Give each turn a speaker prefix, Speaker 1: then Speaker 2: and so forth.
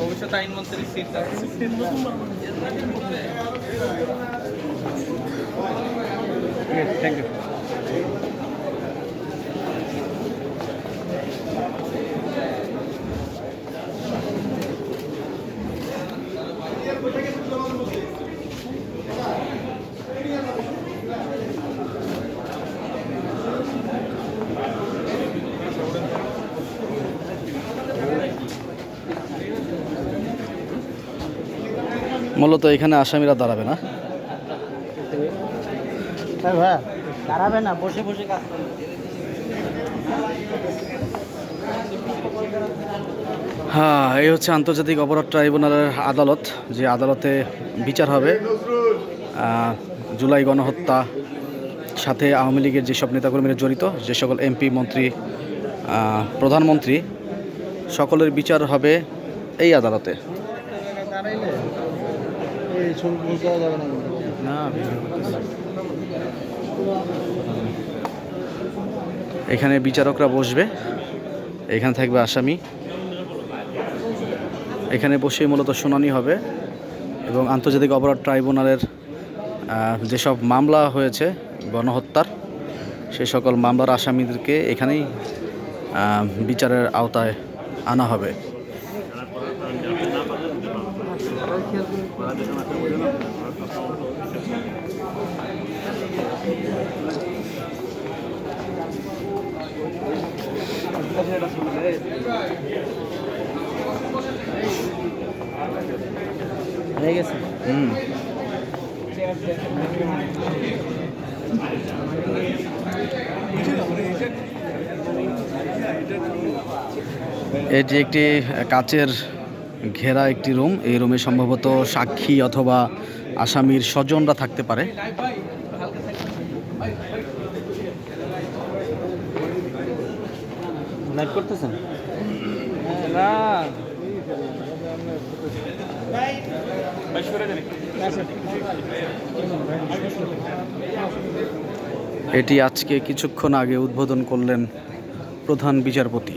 Speaker 1: ভবিষ্যৎ আইনমন্ত্রী সিট আছে।
Speaker 2: থ্যাংক ইউ মূলত এখানে আসামিরা দাঁড়াবে না।
Speaker 3: হ্যাঁ দাঁড়াবে না বসে বসে কাজ
Speaker 2: হ্যাঁ এই হচ্ছে আন্তর্জাতিক অপরাধ ট্রাইব্যুনালের আদালত যে আদালতে বিচার হবে। জুলাই গণহত্যা সাথে আওয়ামী লীগের যেসব নেতাকর্মীরা জড়িত যে সকল এমপি মন্ত্রী প্রধানমন্ত্রী সকলের বিচার হবে এই আদালতে।
Speaker 3: এই ছবি যাবে না
Speaker 2: না এখানে বিচারকরা বসবে। এখানে থাকবে আসামি। এখানে বসে মূলত শুনানি হবে এবং আন্তর্জাতিক অপরাধ ট্রাইব্যুনালের যেসব মামলা হয়েছে, গণহত্যার, সে সকল মামলার আসামিদেরকে এখানেই বিচারের আওতায় আনা হবে। হুম। এটি একটি কাচের ঘেরা একটি রুম। এই রুমে সম্ভবত সাক্ষী অথবা আসামির স্বজনরা থাকতে পারে।
Speaker 3: করতেছেন?
Speaker 2: এটি আজকে কিছুক্ষণ আগে উদ্বোধন করলেন প্রধান বিচারপতি।